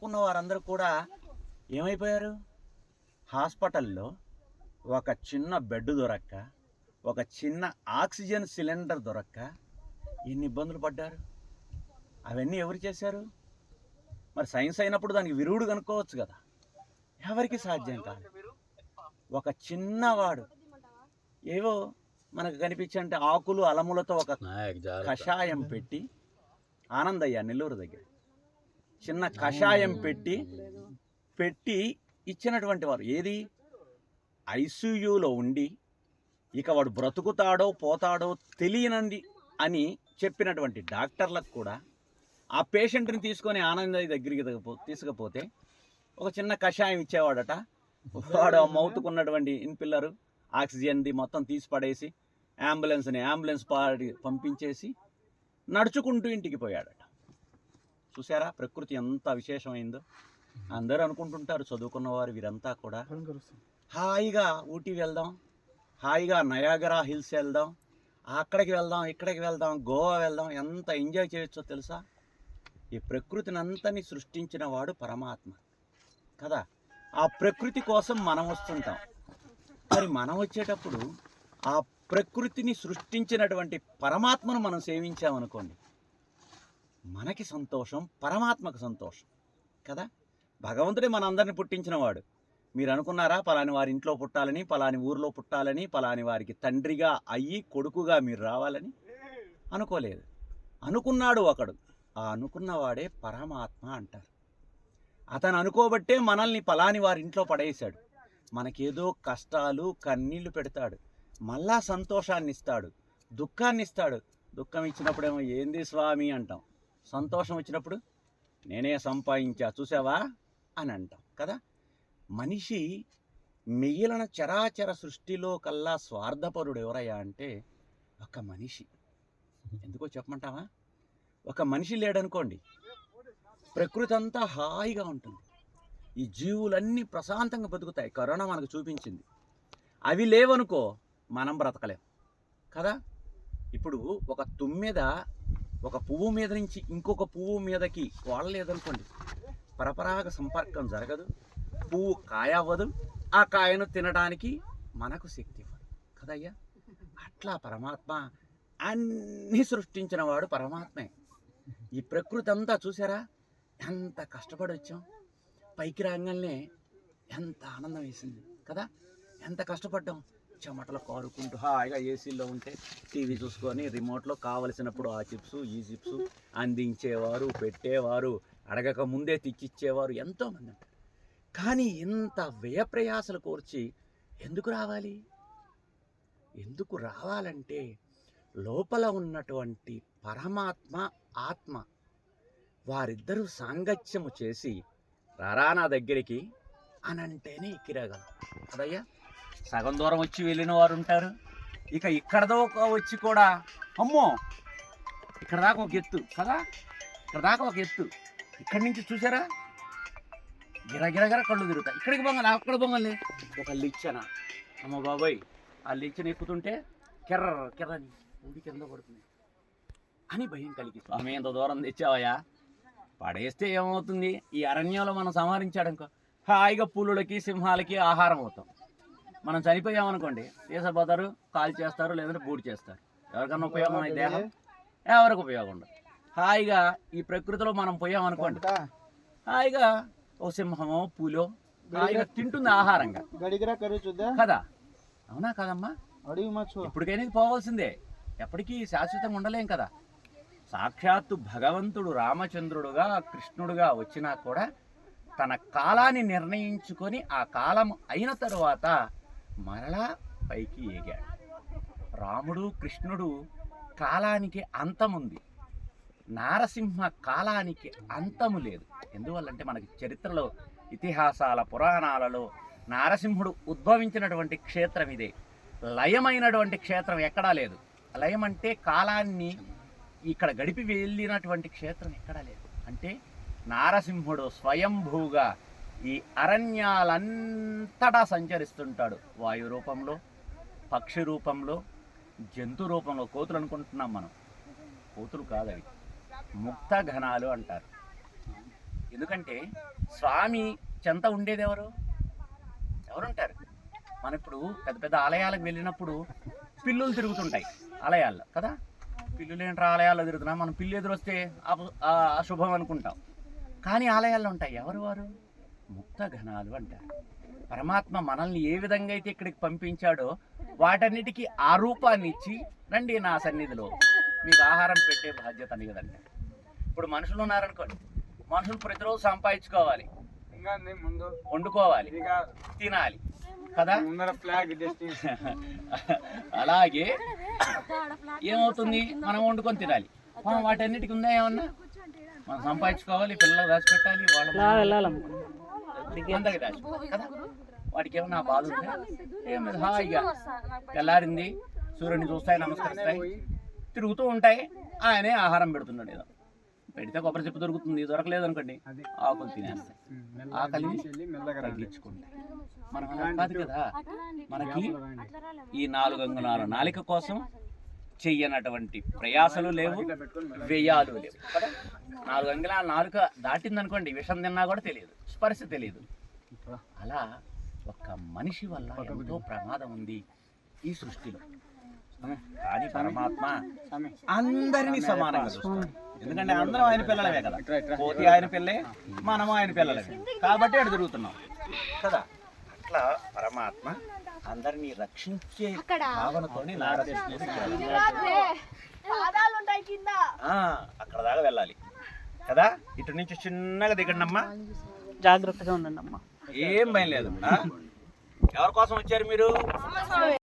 చదువుకున్న వారందరూ కూడా ఏమైపోయారు? హాస్పిటల్లో ఒక చిన్న బెడ్ దొరక్క ఒక చిన్న ఆక్సిజన్ సిలిండర్ దొరక్క. ఎన్ని ఇబ్బందులు పడ్డారు? అవన్నీ ఎవరు చేశారు? మరి సైన్స్ అయినప్పుడు దానికి విరుగుడు కనుక్కోవచ్చు కదా. ఎవరికి సాధ్యం కాదు. ఒక చిన్నవాడు. ఏవో మనకు కనిపించంటే ఆకులు అలములతో ఒక కషాయం పెట్టి ఆనందయ్య నెల్లూరు దగ్గర. చిన్న కషాయం పెట్టి పెట్టి ఇచ్చినటువంటి వారు. ఏది? ఐసీయూలో ఉండి ఇక వాడు బ్రతుకుతాడో పోతాడో తెలియనండి అని చెప్పినటువంటి డాక్టర్లకు కూడా ఆ పేషెంట్ని తీసుకొని ఆనంద దగ్గరికి తీసుకపోతే ఒక చిన్న కషాయం ఇచ్చేవాడట. వాడు మౌతుకున్నటువంటి ఇన్పిల్లరు ఆక్సిజన్ది మొత్తం తీసి పడేసి అంబులెన్స్ని అంబులెన్స్ పాడి పంపించేసి నడుచుకుంటూ ఇంటికి పోయాడట. చూసారా ప్రకృతి ఎంత విశేషమైందో? అందరూ అనుకుంటుంటారు చదువుకున్నవారు వీరంతా కూడా. హాయిగా ఊటీ వెళ్దాం. హాయిగా నయాగరా హిల్స్ వెళ్దాం. అక్కడికి వెళ్దాం ఇక్కడికి వెళ్దాం గోవా వెళ్దాం. ఎంత ఎంజాయ్ చేయొచ్చో తెలుసా? ఈ ప్రకృతిని అంతని సృష్టించిన వాడు పరమాత్మ. కదా? ఆ ప్రకృతి కోసం మనం వస్తుంటాం. మరి మనం వచ్చేటప్పుడు ఆ ప్రకృతిని సృష్టించినటువంటి పరమాత్మను మనం సేవించామనుకోండి మనకి సంతోషం పరమాత్మకు సంతోషం. కదా? భగవంతుడే మనందరిని పుట్టించినవాడు. మీరు అనుకున్నారా పలాని వారి ఇంట్లో పుట్టాలని పలాని ఊరిలో పుట్టాలని పలాని వారికి తండ్రిగా అయ్యి కొడుకుగా మీరు రావాలని? అనుకోలేదు. అనుకున్నాడు ఒకడు. ఆ అనుకున్నవాడే పరమాత్మ అంటారు. అతను అనుకోబట్టే మనల్ని పలాని వారి ఇంట్లో పడేశాడు. మనకేదో కష్టాలు కన్నీళ్ళు పెడతాడు. మళ్ళా సంతోషాన్ని ఇస్తాడు దుఃఖాన్ని ఇస్తాడు దుఃఖం ఇచ్చినప్పుడేమో ఏంది స్వామి? అంటాం. సంతోషం వచ్చినప్పుడు నేనే సంపాదించా చూసావా? అని అంటాం కదా? మనిషి మిగిలిన చరాచర సృష్టిలో కల్లా స్వార్థపరుడు ఎవరయ్యా అంటే ఒక మనిషి. ఎందుకో చెప్పమంటావా? ఒక మనిషి లేడనుకోండి ప్రకృతి అంతా హాయిగా ఉంటుంది. ఈ జీవులన్నీ ప్రశాంతంగా బతుకుతాయి. కరోనా మనకు చూపించింది. అవి లేవనుకో మనం బ్రతకలేం కదా? ఇప్పుడు ఒక తుమ్మెద ఒక పువ్వు మీద నుంచి ఇంకొక పువ్వు మీదకి వాడలేదనుకోండి పరపరాగ సంపర్కం జరగదు. పువ్వు కాయ అవ్వదు ఆ కాయను తినడానికి మనకు శక్తి ఇవ్వదు. కదయ్యా? అట్లా పరమాత్మ అన్నీ సృష్టించిన వాడు పరమాత్మే. ఈ ప్రకృతి అంతా చూసారా? ఎంత కష్టపడి వచ్చాం. పైకి రాగానే ఎంత ఆనందం వేసింది. కదా? ఎంత కష్టపడ్డాం. పచ్చమటలు కారుకుంటూ హాయిగా ఏసీలో ఉంటే టీవీ చూసుకొని రిమోట్లో కావలసినప్పుడు ఆ చిప్స్ ఈ చిప్స్ అందించేవారు పెట్టేవారు అడగక ముందే తెచ్చిచ్చేవారు ఎంతోమంది ఉంటారు. కానీ ఇంత వ్యయప్రయాసలు కోర్చి ఎందుకు రావాలి? ఎందుకు రావాలంటే లోపల ఉన్నటువంటి పరమాత్మ ఆత్మ వారిద్దరూ సాంగత్యము చేసి రారా నా దగ్గరికి అనంటేనే అంటేనే అదయ్యా? సగం దూరం వచ్చి వెళ్ళిన వారు ఉంటారు. ఇక ఇక్కడదో వచ్చి కూడా అమ్మో ఇక్కడ దాకా ఒక ఎత్తు కదా? ఇక్కడ దాకా ఒక ఎత్తు. ఇక్కడి నుంచి చూసారా? గిరగిరగిర కళ్ళు తిరుగుతాయి. ఇక్కడికి బొంగలు అక్కడ బొంగలి ఒక లిచ్చన. అమ్మ బాబాయ్ ఆ లిచ్చన ఎక్కుతుంటే కెర్ర కెర్రని ఊడి కింద పడుతుంది. అని భయం కలిగి స్వామి ఎంత దూరం తెచ్చావయ్యా. పడేస్తే ఏమవుతుంది? ఈ అరణ్యంలో మనం సంహరించాడనుకో. హాయిగా పులులకి సింహాలకి ఆహారం అవుతాం. మనం చనిపోయామనుకోండి తీసపోతారు కాల్ చేస్తారు లేదంటే బూడి చేస్తారు. ఎవరికన్నా ఉపయోగం ఈ దేహం? ఎవరికి ఉపయోగం ఉండదు. హాయిగా ఈ ప్రకృతిలో మనం పోయామనుకోండి హాయిగా ఓ సింహమో పులో హాయిగా తింటుంది ఆహారంగా. కదా? అవునా కదమ్మా? ఇప్పటికైనా పోవాల్సిందే. ఎప్పటికీ శాశ్వతంగా ఉండలేం కదా. సాక్షాత్తు భగవంతుడు రామచంద్రుడుగా కృష్ణుడుగా వచ్చినా కూడా తన కాలాన్ని నిర్ణయించుకొని ఆ కాలం అయిన తరువాత మరలా పైకి ఎగాడు. రాముడు కృష్ణుడు కాలానికి అంతముంది. నారసింహ కాలానికి అంతము లేదు. ఎందువల్లంటే మనకి చరిత్రలో ఇతిహాసాల పురాణాలలో నారసింహుడు ఉద్భవించినటువంటి క్షేత్రం ఇదే. లయమైనటువంటి క్షేత్రం ఎక్కడా లేదు. లయం అంటే కాలాన్ని ఇక్కడ గడిపి వెళ్ళినటువంటి క్షేత్రం ఎక్కడా లేదు. అంటే నారసింహుడు స్వయంభూగా ఈ అరణ్యాలంతటా సంచరిస్తుంటాడు. వాయు రూపంలో పక్షి రూపంలో జంతు రూపంలో కోతులు అనుకుంటున్నాం మనం. కోతులు కాదవి ముక్త ఘనాలు అంటారు. ఎందుకంటే స్వామి చెంత ఉండేది ఎవరు? ఎవరుంటారు? మనం ఇప్పుడు పెద్ద పెద్ద ఆలయాలకు వెళ్ళినప్పుడు పిల్లులు తిరుగుతుంటాయి ఆలయాల్లో కదా? పిల్లులు ఏంట్రా ఆలయాల్లో తిరుగుతున్నా మనం పిల్లు ఎదురొస్తే అప- అశుభం అనుకుంటాం. కానీ ఆలయాల్లో ఉంటాయి. ఎవరు వారు? ముక్త ఘనాలు అంటారు పరమాత్మ మనల్ని ఏ విధంగా అయితే ఇక్కడికి పంపించాడో వాటన్నిటికీ ఆ రూపాన్ని ఇచ్చి రండి నా సన్నిధిలో. మీకు ఆహారం పెట్టే బాధ్యత అనేదండి ఇప్పుడు మనుషులు ఉన్నారనుకోండి మనుషులు ప్రతిరోజు సంపాదించుకోవాలి. ఇంకా ఉంది ముందు. వండుకోవాలి ఇక తినాలి. కదా? ముందర ఫ్లాగ్ డెస్టినేషన్ అలాగే ఏమవుతుంది? మనం వండుకొని తినాలి. మనం వాటన్నిటికి ఉందా ఏమన్నా? మనం సంపాదించుకోవాలి పిల్లలు దాచి పెట్టాలి వాళ్ళ అందరికి దాచి కదా? వాటికి ఏమన్నా బాధ ఏం హాయిగా తెల్లారింది సూర్యుని చూస్తాయి నమస్కరిస్తాయి తిరుగుతూ ఉంటాయి. ఆయనే ఆహారం పెడుతున్నాడు ఏదో. పెడితే కొబ్బరి చెప్పు దొరుకుతుంది దొరకలేదు అనుకోండి ఆకులు తినేస్తాయి. ఆకలి తగ్గించుకుంటాయి. మనం అలా కాదు కదా. మనకి ఈ నాలుగు అంగుళాల నాలిక కోసం చెయ్యనటువంటి ప్రయాసలు లేవు వ్యయాలు లేవు. నాలుగు అంగుళాల నాలుక దాటిందనుకోండి విషం తిన్నా కూడా తెలియదు స్పర్శ తెలియదు. అలా ఒక్క మనిషి వల్ల ఎంతో ప్రమాదం ఉంది ఈ సృష్టిలో. కానీ పరమాత్మ అందరినీ సమానంగా చూస్తాడు. ఎందుకంటే అందరం ఆయన పిల్లలమే కదా. కోతి ఆయన పిల్లే మనము ఆయన పిల్లలమే. కాబట్టి అటు తిరుగుతున్నాం. కదా? అట్లా పరమాత్మ అందరినీ రక్షించే భావనతోని అక్కడ దాకా వెళ్ళాలి. కదా? ఇటు నుంచి చిన్నగా దిగండి అమ్మా జాగ్రత్తగా ఉండండి అమ్మా ఏం భయం లేదు? ఎవరి కోసం వచ్చారు మీరు?